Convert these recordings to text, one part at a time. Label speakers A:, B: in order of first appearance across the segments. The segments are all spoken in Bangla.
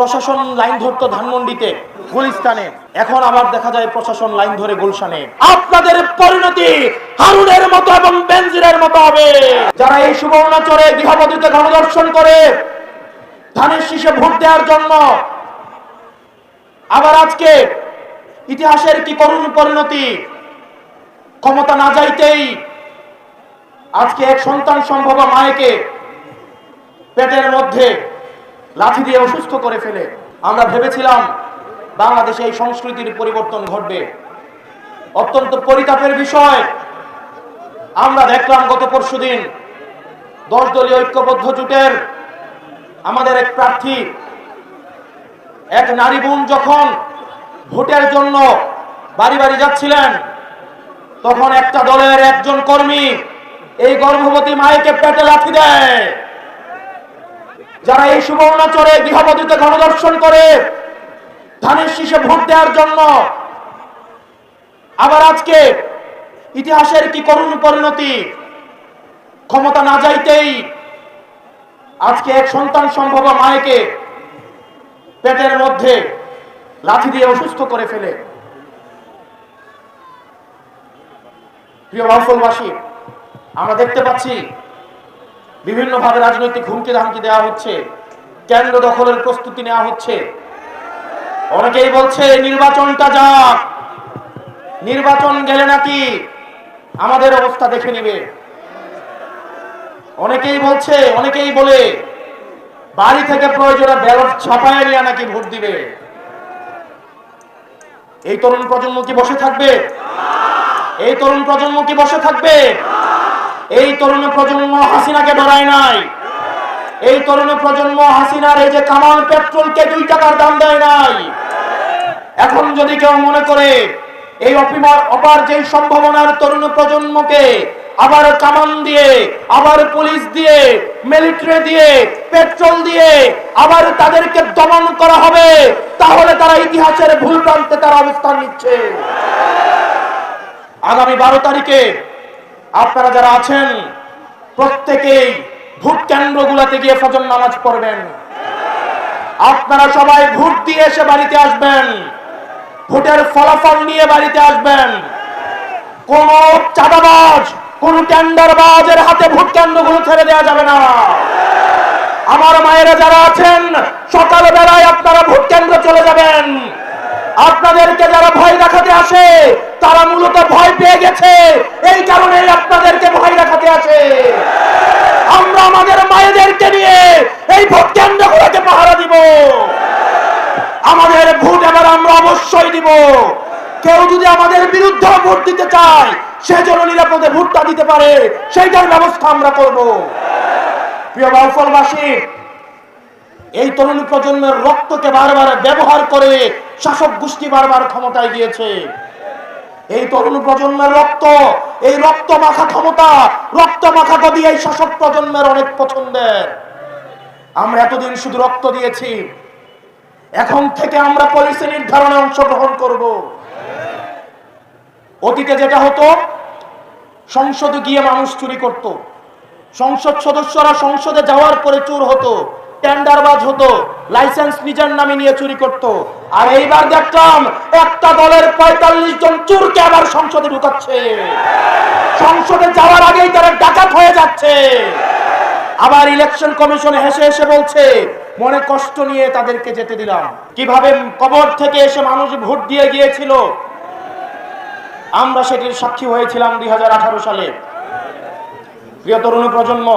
A: প্রশাসন লাইন ধরতো ধানমন্ডিতে, গুলিস্তানে। এখন আবার দেখা যায় প্রশাসন লাইন ধরে গুলশানে। আপনাদের পরিণতি হারুনের মতো এবং বেনজিরের মতো হবে। যারা এই সুবর্ণচরে গৃহবধূকে গণদর্শন করে, ধানের শীষে ভোট দেওয়ার জন্য, আবার আজকে ইতিহাসের কি করুণ পরিণতি, ক্ষমতা না যাইতেই আজকে এক সন্তান সম্ভব মায়েকে পেটের মধ্যে লাঠি দিয়ে অসুস্থ করে ফেলে। আমরা ভেবেছিলাম বাংলাদেশে এই সংস্কৃতির পরিবর্তন ঘটবে। অত্যন্ত পরিতাপের বিষয়। আমরা দেখলাম গত পরশুদিন দশ দলীয় ঐক্যবদ্ধ জোটের আমাদের এক প্রার্থী, এক নারী বোন যখন ভোটের জন্য বাড়ি বাড়ি যাচ্ছিলেন, তখন একটা দলের একজন কর্মী এই গর্ভবতী মায়েকে পেটে লাথি দেয়। যারা এই সুবর্ণচরে গৃহবধূকে গণদর্শন করে ধানের শীষে ভোট দেওয়ার জন্য আবার আজকে ইতিহাসের কি করুণ পরিণতি, ক্ষমতা না যাইতেই আজকে এক সন্তান সম্ভব মায়েকে পেটের মধ্যে লাঠি দিয়ে অসুস্থ করে ফেলে। প্রিয় বাউফলবাসী আমরা দেখতে পাচ্ছি বিভিন্নভাবে রাজনৈতিক হুমকি ধামকি দেওয়া হচ্ছে। কেন্দ্র দখলের প্রস্তুতি নেওয়া হচ্ছে। অনেকেই বলছে, নির্বাচনটা যাক। নির্বাচন গেলে নাকি আমাদের অবস্থা দেখে নিবে। অনেকেই বলছে, অনেকেই বলে, বাড়ি থেকে প্রয়োজনে ব্যালট ছাপায় নিয়ে নাকি ভোট দিবে। এই তরুণ প্রজন্ম কি বসে থাকবে? এই তরুণ প্রজন্ম কি বসে থাকবে? এই তরুণ প্রজন্ম হাসিনাকে ডরায় নাই। এই তরুণ প্রজন্ম হাসিনার এই যে কামাল পেট্রোলকে দুই টাকার দাম দেয় নাই। এখন যদি কেউ মনে করে, এই অপার যে সম্ভাবনার তরুণ প্রজন্মকে আবার কামান দিয়ে, আবার পুলিশ দিয়ে, মিলিটারি দিয়ে, পেট্রোল দিয়ে আবার তাদেরকে দমন করা হবে, তাহলে তারা ইতিহাসের ভুল প্রান্তে তারা অবস্থান নিচ্ছে। আগামী বারো তারিখে আপনারা যারা আছেন, প্রত্যেকেই ভোট কেন্দ্রগুলোতে গিয়ে ফজর নামাজ পড়বেন। আপনারা সবাই ভোট দিয়ে এসে বাড়িতে আসবেন। ভোটের ফলাফল নিয়ে বাড়িতে আসবেন। কোন চাঁদাবাজ, কোন টেন্ডারবাজের হাতে ভোট কেন্দ্রগুলো ছেড়ে দেওয়া যাবে না। আমার মায়েরা যারা আছেন, সকালবেলায় আপনারা ভোট কেন্দ্র চলে যাবেন। আপনাদেরকে যারা ভয় দেখাতে আসে, তারা মূলত ভয় পেয়ে গেছে। এই কারণে আপনাদেরকে ভয় দেখাতে আসে। আমরা আমাদের মায়েদেরকে নিয়ে এই ভোট কেন্দ্রগুলোকে পাহারা দিব। আমাদের ভোট এবার আমরা অবশ্যই দিব। কেউ যদি আমাদের বিরুদ্ধে ভোট দিতে চায়, সে যেন নিরাপদে ভোটটা দিতে পারে, সেইটার ব্যবস্থা আমরা করব। প্রিয় বাউফলবাসী এই তরুণ প্রজন্মের রক্তকে বারবার ব্যবহার করে শাসক গোষ্ঠী বারবার ক্ষমতায় গিয়েছে। এই তরুণ প্রজন্মের রক্ত, এই রক্ত মাখা ক্ষমতা, রক্ত মাখা গদি এই শাসক প্রজন্মের অনেক পছন্দের। আমরা এতদিন শুধু রক্ত দিয়েছি। এখন থেকে আমরা পলিসি নির্ধারণে অংশগ্রহণ করব। অতীতে যেটা হতো, সংসদে গিয়ে মানুষ চুরি করত। সংসদ সদস্যরা সংসদে যাওয়ার পরে চুর হতো। টেন্ডারবাজ হতো, লাইসেন্স নিজের নামে নিয়ে চুরি করত। আর এইবার দেখলাম, একটা দলের পঁয়তাল্লিশ জন আবার সংসদে ঢুকাচ্ছে। সংসদে যাওয়ার আগেই তারা ডাকাত হয়ে যাচ্ছে। আবার ইলেকশন কমিশন হেসে হেসে বলছে, মনে কষ্ট নিয়ে তাদেরকে যেতে দিলাম। কীভাবে কবর থেকে এসে মানুষ ভোট দিয়ে গিয়েছিল? আমরা সেটির সাক্ষী হয়েছিলাম দুই হাজার আঠারো সালে। প্রিয় তরুণ প্রজন্ম,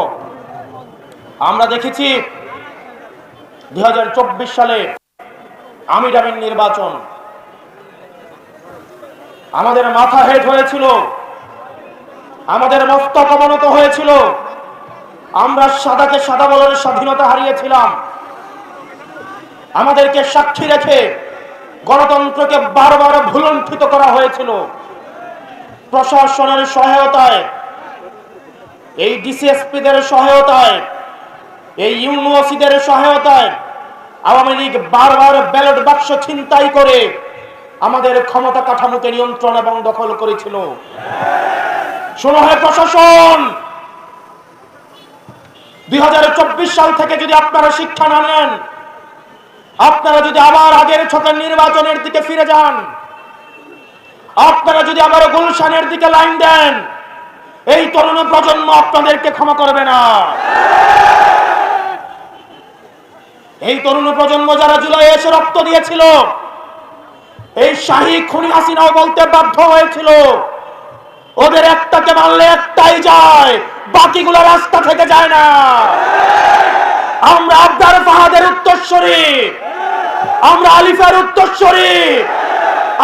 A: আমরা দেখেছি দুই হাজার চব্বিশ সালে আমির আমিন নির্বাচন। আমাদের মাথা হেট হয়েছিল। আমাদের মস্তক অবনত হয়েছিল। আমরা সাদাকে সাদা বলার স্বাধীনতা হারিয়েছিলাম। আমাদেরকে সাক্ষী রেখে গণতন্ত্রকে বারবার ভুলণ্ঠিত করা হয়েছিল। প্রশাসনের সহায়তায়, এই ডিসিএসপিদের সহায়তায়, এই ইউনিভার্সিটির সহায়তায় আওয়ামী লীগ বারবার ব্যালট বাক্স ছিনতাই করে আমাদের ক্ষমতা কাঠামোকে নিয়ন্ত্রণ এবং দখল করেছিল। শোনো প্রশাসন! দুই হাজার চব্বিশ সাল থেকে যদি আপনারা শিক্ষা না নেন, আপনারা যদি আবার আগের ছকের নির্বাচনের দিকে ফিরে যান, আপনারা যদি আবার গুলশানের দিকে লাইন দেন, এই তরুণ প্রজন্ম আপনাদেরকে ক্ষমা করবে না। এই তরুণ প্রজন্ম যারা জুলাই এসে রক্ত দিয়েছিল, এই শাহী খুনি হাসিনাও বলতে বাধ্য হয়েছিল, ওদের একটাকে মারলে একটাই যায়, বাকিগুলো রাস্তা থেকে যায় না। আমরা আবদার ফাহাদের উত্তরস্বরী আমরা আলিফের উত্তরস্বরী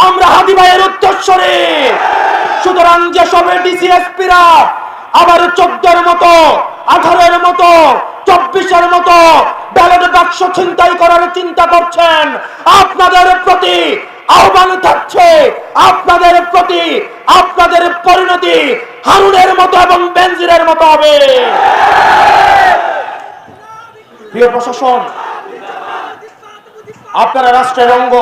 A: আমরা হাদি ভাইয়ের উত্তরস্বরী সুতরাং যেসব ডিসিএসপিরা আবার চোদ্দের মতো, আঠারোর মতো, চব্বিশের মতো ব্যালট বাক্স ছিনতাই করার চিন্তা করছেন। আপনাদের প্রতি আহ্বান থাকছে। আপনাদের প্রতি আপনাদের পরিণতি হারুনের মতো এবং বেনজিরের মতো হবে। প্রশাসন, আপনারা রাষ্ট্রের অঙ্গ,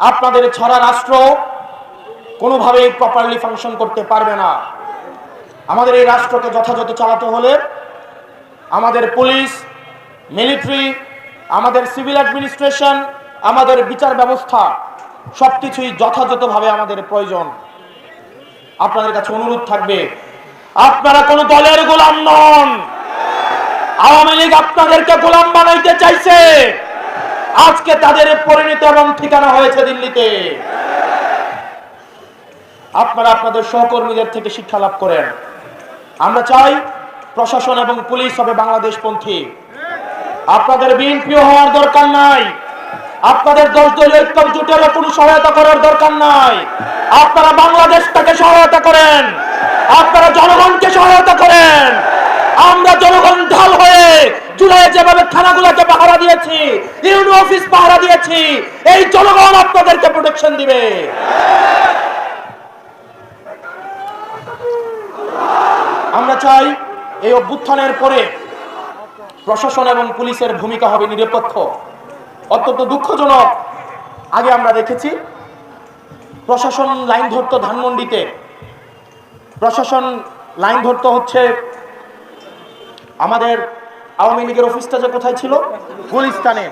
A: আপনাদের ছড়া রাষ্ট্র কোনোভাবেই প্রপারলি ফাংশন করতে পারবে না। আমাদের এই রাষ্ট্রকে যথাযথ চালাতে হলে আমাদের পুলিশ মিলিটারি, আমাদের সিভিল অ্যাডমিনিস্ট্রেশন, আমাদের বিচার ব্যবস্থা, সবকিছুই যথাযথভাবে আমাদের প্রয়োজন। আপনাদের কাছে অনুরোধ থাকবে, আপনারা কোনো দলের গোলাম নন। আওয়ামী লীগ আপনাদেরকে গোলাম বানাইতে চাইছে। আজকে তাদের পরিণত এবং ঠিকানা হয়েছে দিল্লিতে। আপনারা আপনাদের সহকর্মীদের থেকে শিক্ষা লাভ করেন। আমরা চাই প্রশাসন এবং পুলিশ হবে বাংলাদেশ পন্থী আপনাদের বিএনপিও হওয়ার দরকার নাই। আপনাদের দশ দলীয় ঐক্য জোটের কোনো সহায়তা করার দরকার নাই। আপনারা বাংলাদেশটাকে সহায়তা করেন। আপনারা জনগণকে সহায়তা করেন। আমরা জনগণ ঢাল হয়ে জুলাই যেভাবে থানাগুলোকে পাহারা দিয়েছি ইউনি অফিস পাহারা দিয়েছি, এই জনগণ আপনাদেরকে প্রোটেকশন দিবে। আমরা চাই এই অভ্যুত্থানের পরে প্রশাসন এবং পুলিশের ভূমিকা হবে নিরপেক্ষ। অত্যন্ত দুঃখজনক। আগে আমরা দেখেছি, প্রশাসন লাইন ধরত ধানমন্ডিতে। প্রশাসন লাইন ধরত হচ্ছে আমাদের আওয়ামী লীগের অফিসটা যে কোথায় ছিল? গুলিস্তানে।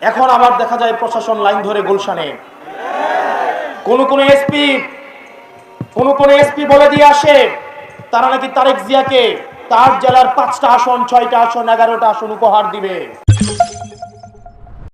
A: এখন আবার দেখা যায় প্রশাসন লাইন ধরে গুলশানে। কোন কোন এসপি, কোন কোন এসপি বলে দিয়ে আসে, তারা নাকি তারেক জিয়াকে তার জেলার পাঁচটা আসন ছয়টা আসন এগারোটা আসন উপহার দিবে।